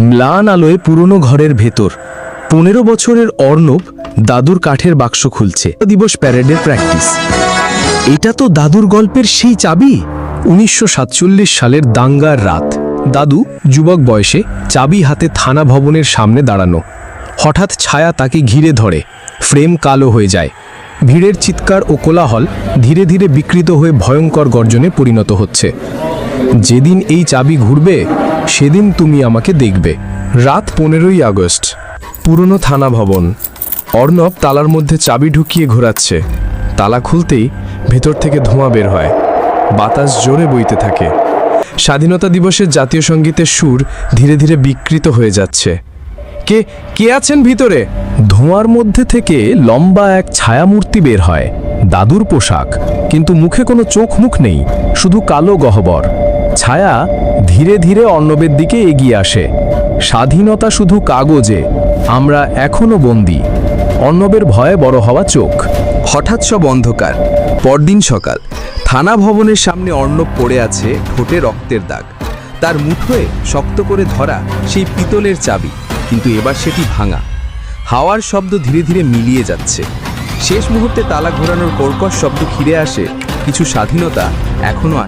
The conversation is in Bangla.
ম্লান আলোয় পুরনো ঘরের ভেতর। পনেরো বছরের অর্ণব দাদুর কাঠের বাক্স খুলছে। দিবস প্যারেডের প্র্যাকটিস। এটা তো দাদুর গল্পের সেই চাবি? উনিশশো সাতচল্লিশ সালের দাঙ্গার রাত। দাদু, যুবক বয়সে চাবি হাতে থানা ভবনের সামনে দাঁড়ানো। হঠাৎ ছায়া তাকে ঘিরে ধরে। ফ্রেম কালো হয়ে যায়। ভিড়ের চিৎকার ও কোলাহল ধীরে ধীরে বিকৃত হয়ে ভয়ঙ্কর গর্জনে পরিণত হচ্ছে। যেদিন এই চাবি ঘুরবে সেদিন তুমি আমাকে দেখবে। রাত পনেরোই আগস্ট। পুরনো থানা ভবন। অর্ণব তালার মধ্যে চাবি ঢুকিয়ে ঘোরাচ্ছে। তালা খুলতেই ভেতর থেকে ধোঁয়া বের হয়। বাতাস জোরে বইতে থাকে। স্বাধীনতা দিবসের জাতীয় সঙ্গীতের সুর ধীরে ধীরে বিকৃত হয়ে যাচ্ছে। কে কে আছেন ভিতরে? ধোঁয়ার মধ্যে থেকে লম্বা এক ছায়ামূর্তি বের হয়। দাদুর পোশাক। কিন্তু মুখে কোনো চোখ মুখ নেই। শুধু কালো গহ্বর। ছায়া ধীরে ধীরে অর্ণবের দিকে এগিয়ে আসে। স্বাধীনতা শুধু কাগজে, আমরা এখনও বন্দী। অর্ণবের ভয়ে বড় হওয়া চোখ। হঠাৎ সব অন্ধকার। পরদিন সকাল। থানা ভবনের সামনে অর্ণব পড়ে আছে ঠোঁটে রক্তের দাগ। তার মুঠোয় শক্ত করে ধরা সেই পিতলের চাবি, কিন্তু এবার সেটি ভাঙা। হাওয়ার শব্দ ধীরে ধীরে মিলিয়ে যাচ্ছে। শেষ মুহূর্তে তালা ঘোরানোর কর্কশ শব্দ ফিরে আসে। কিছু স্বাধীনতা এখনও আসে